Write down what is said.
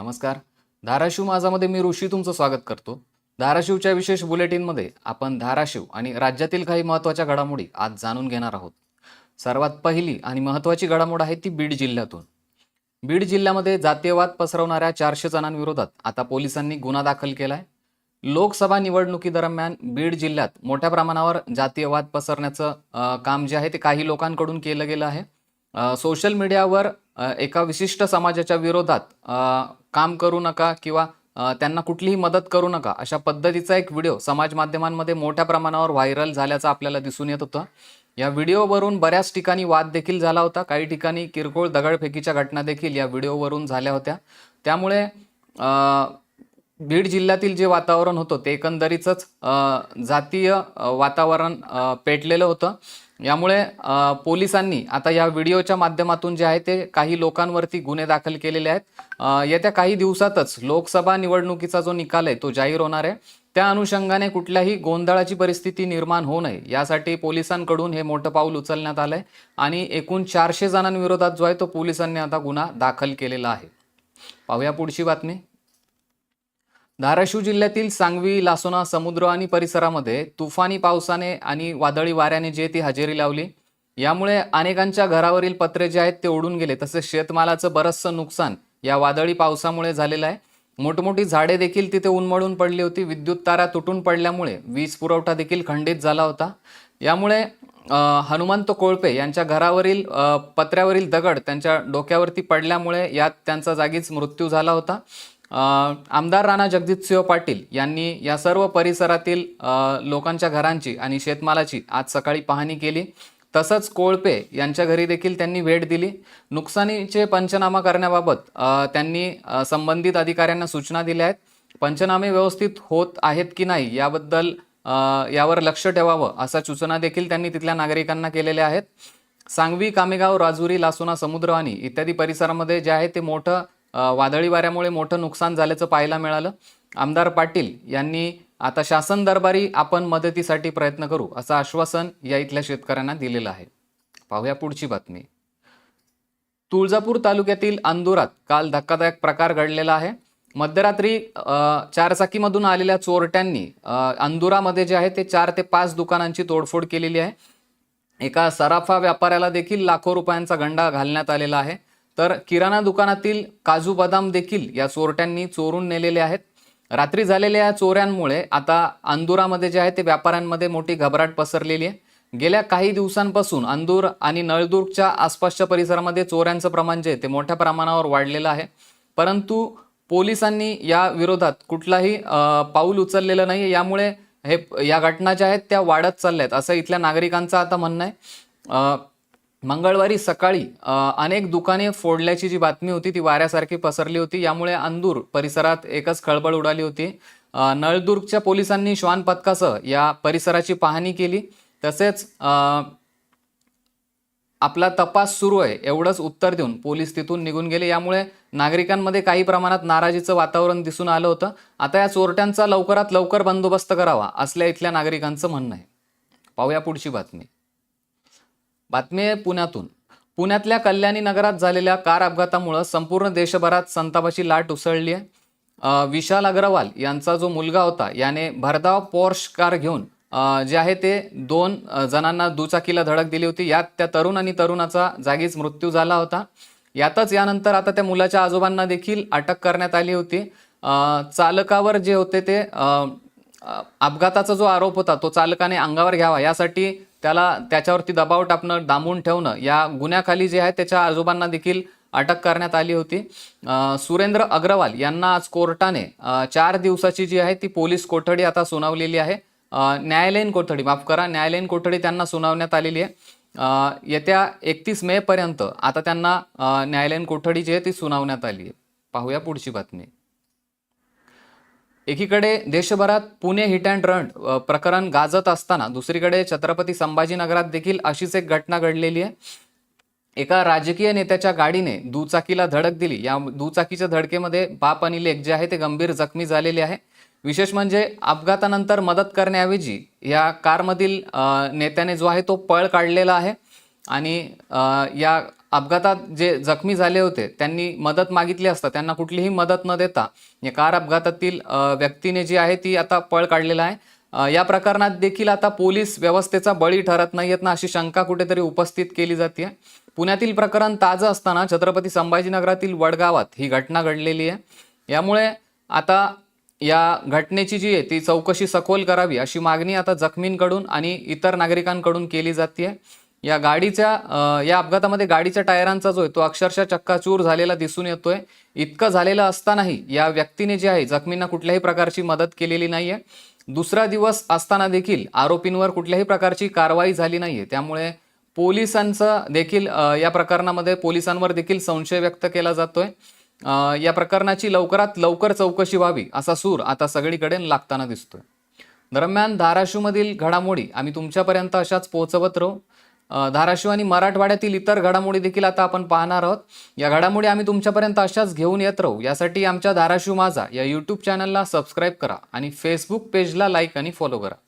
नमस्कार. धाराशिव माझामध्ये मी ऋषी तुमचं स्वागत करतो. धाराशिवच्या विशेष बुलेटिनमध्ये आपण धाराशिव आणि राज्यातील काही महत्त्वाच्या घडामोडी आज जाणून घेणार आहोत. सर्वात पहिली आणि महत्त्वाची घडामोड आहे ती बीड जिल्ह्यातून. बीड जिल्ह्यामध्ये जातीयवाद पसरवणाऱ्या चारशे जणांविरोधात आता पोलिसांनी गुन्हा दाखल केलाय. लोकसभा निवडणुकीदरम्यान बीड जिल्ह्यात मोठ्या प्रमाणावर जातीयवाद पसरण्याचं काम जे आहे ते काही लोकांकडून केलं गेलं आहे. सोशल मीडियावर एका विशिष्ट समाजाच्या विरोधात काम करू नका किंवा त्यांना कुठलीही मदत करू नका अशा पद्धतीचा एक व्हिडिओ समाज माध्यमांमध्ये मोठ्या प्रमाणावर व्हायरल झाल्याचं आपल्याला दिसून येत होतं. या व्हिडिओवरून बऱ्याच ठिकाणी वाद देखील झाला होता. काही ठिकाणी किरकोळ दगडफेकीच्या घटना देखील या व्हिडिओवरून झाल्या होत्या. त्यामुळे बीड जिल्ह्यातील जे वातावरण होतं ते एकंदरीतच जातीय वातावरण पेटलेलं होतं. यामुळे पोलिसांनी आता या व्हिडिओच्या माध्यमातून जे आहे ते काही लोकांवरती गुन्हे दाखल केलेले आहेत. येत्या काही दिवसातच लोकसभा निवडणुकीचा जो निकाल आहे तो जाहीर होणार आहे. त्या अनुषंगाने कुठल्याही गोंधळाची परिस्थिती निर्माण होऊ नये. यासाठी पोलिसांकडून हे मोठं पाऊल उचलण्यात आलं आहे आणि एकूण चारशे जणांविरोधात जो आहे तो पोलिसांनी आता गुन्हा दाखल केलेला आहे. पाहूया पुढची बातमी. धाराशिव जिल्ह्यातील सांगवी लासोना समुद्र आणि परिसरामध्ये तुफानी पावसाने आणि वादळी वाऱ्याने जे ती हजेरी लावली. यामुळे अनेकांच्या घरावरील पत्रे जे आहेत ते उडून गेले. तसेच शेतमालाचं बरंचसं नुकसान या वादळी पावसामुळे झालेलं आहे. मोठमोठी झाडे देखील तिथे उन्मळून पडली होती. विद्युत तारा तुटून पडल्यामुळे वीज पुरवठा देखील खंडित झाला होता. यामुळे हनुमंत कोळपे यांच्या घरावरील पत्र्यावरील दगड त्यांच्या डोक्यावरती पडल्यामुळे यात त्यांचा जागीच मृत्यू झाला होता. आमदार राणा जगजितसिंह पाटील यांनी या सर्व परिसरातील लोकांच्या घरांची आणि शेतमालाची आज सकाळी पाहणी केली. तसंच कोळपे यांच्या घरी देखील त्यांनी भेट दिली. नुकसानीचे पंचनामा करण्याबाबत त्यांनी संबंधित अधिकाऱ्यांना सूचना दिल्या आहेत. पंचनामे व्यवस्थित होत आहेत की नाही याबद्दल यावर लक्ष ठेवावं अशा सूचना देखील त्यांनी तिथल्या नागरिकांना केलेल्या आहेत. सांगवी कामेगाव राजुरी लासोना समुद्रवाणी इत्यादी परिसरामध्ये जे आहे ते मोठं वादळी वाऱ्यामुळे मोठं नुकसान झाल्याचं पाहायला मिळालं. आमदार पाटील यांनी आता शासन दरबारी आपण मदतीसाठी प्रयत्न करू असं आश्वासन या इथल्या शेतकऱ्यांना दिलेलं आहे. पाहूया पुढची बातमी. तुळजापूर तालुक्यातील अंदुरात काल धक्कादायक प्रकार घडलेला आहे. मध्यरात्री चारचाकीमधून आलेल्या चोरट्यांनी अंदुरामध्ये जे आहे ते चार ते पाच दुकानांची तोडफोड केलेली आहे. एका सराफा व्यापाऱ्याला देखील लाखो रुपयांचा गंडा घालण्यात आलेला आहे. तर किराणा दुकानातील काजू बदाम देखील या चोरट्यांनी चोरून नेलेले आहेत. रात्री झालेल्या या चोऱ्यांमुळे आता अंदुरामध्ये जे आहे ते व्यापाऱ्यांमध्ये मोठी घबराट पसरलेली आहे. गेल्या काही दिवसांपासून अंदूर आणि नळदुर्गच्या आसपासच्या परिसरामध्ये चोऱ्यांचं प्रमाण जे आहे ते मोठ्या प्रमाणावर वाढलेलं आहे. परंतु पोलिसांनी या विरोधात कुठलाही पाऊल उचललेलं नाही यामुळे हे या घटना ज्या आहेत त्या वाढत चालल्या आहेत असं इथल्या नागरिकांचं आता म्हणणं आहे. मंगळवारी सकाळी अनेक दुकाने फोडल्याची जी बातमी होती ती वाऱ्यासारखी पसरली होती. यामुळे अंदूर परिसरात एकच खळबळ उडाली होती. नळदुर्गच्या पोलिसांनी श्वान पथकासह या परिसराची पाहणी केली. तसेच आपला तपास सुरू आहे एवढंच उत्तर देऊन पोलीस तिथून निघून गेले. यामुळे नागरिकांमध्ये काही प्रमाणात नाराजीचं वातावरण दिसून आलं होतं. आता या चोरट्यांचा लवकरात लवकर बंदोबस्त करावा असल्या इथल्या नागरिकांचं म्हणणं आहे. पाहूया पुढची बातमी. बातमी आहे पुण्यातून. पुण्यातल्या कल्याणी नगरात झालेल्या कार अपघातामुळं संपूर्ण देशभरात संतापाची लाट उसळली आहे. विशाल अग्रवाल यांचा जो मुलगा होता याने भरधाव पोर्श कार घेऊन जे आहे ते दोन जणांना दुचाकीला धडक दिली होती. यात त्या तरुण आणि तरुणाचा जागीच मृत्यू झाला होता. यातच यानंतर आता त्या मुलाच्या आजोबांना देखील अटक करण्यात आली होती. चालकावर जे होते ते अपघाताचा जो आरोप होता तो चालकाने अंगावर घ्यावा. यासाठी त्याला त्याच्यावरती दबाव टाकणं दामून ठेवणं या गुन्ह्याखाली जे आहे त्याच्या आजोबांना देखील अटक करण्यात आली होती. सुरेंद्र अग्रवाल यांना आज कोर्टाने चार दिवसाची जी आहे ती पोलीस कोठडी आता सुनावलेली आहे. न्यायालयीन कोठडी माफ करा न्यायालयीन कोठडी त्यांना सुनावण्यात आलेली आहे. येत्या एकतीस मे पर्यंत आता त्यांना न्यायालयीन कोठडी जी आहे ती सुनावण्यात आली आहे. पाहूया पुढची बातमी. एकीकडे देशभरात पुणे हिट अँड रन प्रकरण गाजत असताना दुसरीकडे छत्रपती संभाजीनगरात देखील अशीच एक घटना घडलेली आहे. एका राजकीय नेत्याच्या गाडीने दुचाकीला धडक दिली. या दुचाकीच्या धडकेमध्ये बाप आणि लेख जे आहे ते गंभीर जखमी झालेले आहे. विशेष म्हणजे अपघातानंतर मदत करण्याऐवजी या कारमधील नेत्याने जो आहे तो पळ काढलेला आहे. आणि या अपघातात जे जखमी झाले होते त्यांनी मदत मागितली असता त्यांना कुठलीही मदत न देता या कार अपघातातील व्यक्तीने जी आहे ती आता पळ काढलेला आहे. या प्रकरणात देखील आता पोलीस व्यवस्थेचा बळी ठरत नाहीयेत ना अशी शंका कुठेतरी उपस्थित केली जाते पुण्यातील प्रकरण ताजं असताना छत्रपती संभाजीनगरातील वडगावात ही घटना घडलेली आहे. यामुळे आता या घटनेची जी आहे ती चौकशी सखोल करावी अशी मागणी आता जखमींकडून आणि इतर नागरिकांकडून केली जाते या गाडीच्या या अपघातामध्ये गाडीच्या टायरांचा जो आहे तो अक्षरशः चक्काचूर झालेला दिसून येतोय. इतकं झालेलं असतानाही या व्यक्तीने जे आहे जखमींना कुठल्याही प्रकारची मदत केलेली नाहीये. दुसरा दिवस असताना देखील आरोपींवर कुठल्याही प्रकारची कारवाई झाली नाहीये. त्यामुळे पोलिसांचं देखील या प्रकरणामध्ये पोलिसांवर देखील संशय व्यक्त केला जातोय. या प्रकरणाची लवकरात लवकर चौकशी व्हावी असा सूर आता सगळीकडे लागताना दिसतोय. दरम्यान धाराशिवमधील घडामोडी आम्ही तुमच्यापर्यंत अशाच पोहोचवत राहू. धाराशिव आणि मराठवाड्यातील इतर घडामोडी देखील आता आपण पाहणार आहोत. या घडामोडी आम्ही तुमच्यापर्यंत अशाच घेऊन येत राहू. यासाठी आमच्या धाराशिव माझा या यूट्यूब चॅनलला सबस्क्राईब करा आणि फेसबुक पेजला लाईक आणि फॉलो करा.